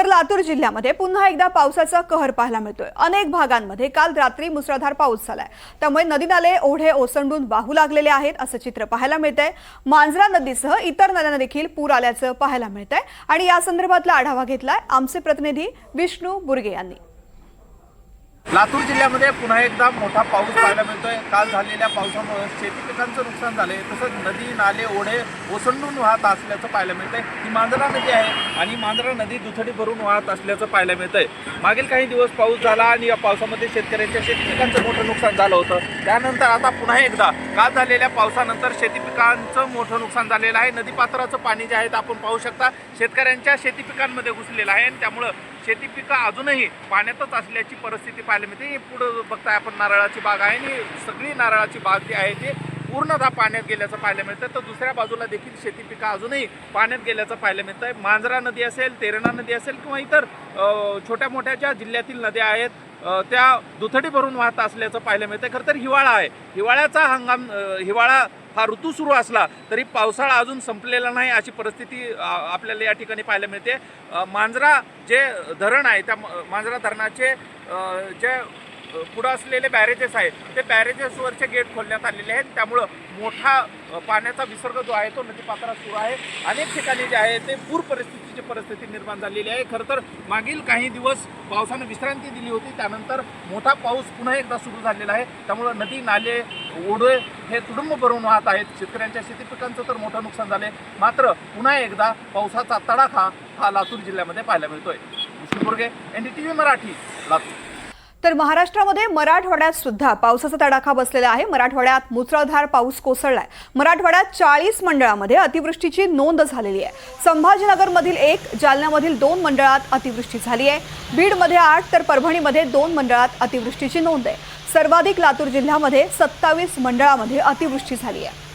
तर लातूर जिल्ह्यामध्ये पुन्हा एकदा पावसाचा कहर पाहायला मिळतोय. अनेक भागांमध्ये काल रात्री मुसळधार पाऊस झालाय. त्यामुळे नदी नाले ओढे ओसंडून वाहू लागलेले आहेत असं चित्र पाहायला मिळतंय. मांजरा नदीसह इतर नद्यांना देखील पूर आल्याचं पाहायला मिळतंय. आणि या संदर्भातला आढावा घेतलाय आमचे प्रतिनिधी विष्णू बुर्गे यांनी. लातूर जिल्ह्यामध्ये पुन्हा एकदा मोठा पाऊस पाहायला मिळतोय. काल झालेल्या पावसामुळे शेती पिकांचं नुकसान झालंय. तसंच नदी नाले ओढे ओसंडून वाहत असल्याचं पाहायला मिळतंय. ही मांजरा नदी आहे. आणि मांजरा नदी दुथडी भरून वाहत असल्याचं पाहायला मिळतंय. मागील काही दिवस पाऊस झाला आणि या पावसामध्ये शेतकऱ्यांच्या शेती पिकांचं मोठं नुकसान झालं होतं. त्यानंतर आता पुन्हा एकदा काल झालेल्या पावसानंतर शेती पिकांचं मोठं नुकसान झालेलं आहे. नदीपात्राचं पाणी जे आहे ते आपण पाहू शकता. शेतकऱ्यांच्या शेती पिकांमध्ये घुसलेलं आहे आणि त्यामुळं शेती पिकं अजूनही पाण्यातच असल्याची परिस्थिती पाहायला मिळते. पुढं बघताय आपण नारळाची बाग आहे आणि सगळी नारळाची बाग जी आहे ती पूर्णतः पाण्यात गेल्याचं पाहायला मिळतं तर दुसऱ्या बाजूला देखील शेती पिकं अजूनही पाण्यात गेल्याचं पाहायला मिळतं आहे मांजरा नदी असेल तेरणा नदी असेल किंवा इतर छोट्या मोठ्या ज्या जिल्ह्यातील नद्या आहेत त्या दुथडी भरून वाहत असल्याचं पाहायला मिळतं खरं तर हिवाळा आहे. हिवाळ्याचा हंगाम हिवाळा हा ऋतू सुरू असला तरी पावसाळा अजून संपलेला नाही अशी परिस्थिती आपल्याला या ठिकाणी पाहायला मिळते. मांजरा जे धरण आहे त्या मांजरा धरणाचे जे पुढं असलेले बॅरेजेस आहेत ते बॅरेजेसवरचे गेट खोलण्यात आलेले आहेत. त्यामुळं मोठा पाण्याचा विसर्ग जो आहे तो नदीपात्रात सुरू आहे. अनेक ठिकाणी जे आहे ते पूर परिस्थितीची परिस्थिती निर्माण झालेली आहे. खरं तर मागील काही दिवस पावसानं विश्रांती दिली होती. त्यानंतर मोठा पाऊस पुन्हा एकदा सुरू झालेला आहे. त्यामुळं नदी नाले ओढे हे तुडुंब भरून वाहत आहेत. शेतकऱ्यांच्या शेती पिकांचं तर मोठं नुकसान झालंय. मात्र पुन्हा एकदा पावसाचा तडाखा हा लातूर जिल्ह्यामध्ये पाहायला मिळतोय. D T V Marathi Latur. तर महाराष्ट्रामध्ये मराठवाड्यात सुद्धा पावसाचा तडाखा बसलेला आहे. मराठवाड्यात मुसळधार पाऊस कोसळलाय. मराठवाड्यात चाळीस मंडळामध्ये अतिवृष्टीची नोंद झालेली आहे. संभाजीनगरमधील एक जालन्यामधील दोन मंडळात अतिवृष्टी झाली आहे. बीडमध्ये आठ तर परभणीमध्ये दोन मंडळात अतिवृष्टीची नोंद आहे. सर्वाधिक लातूर जिल्ह्यामध्ये सत्तावीस मंडळामध्ये अतिवृष्टी झाली आहे.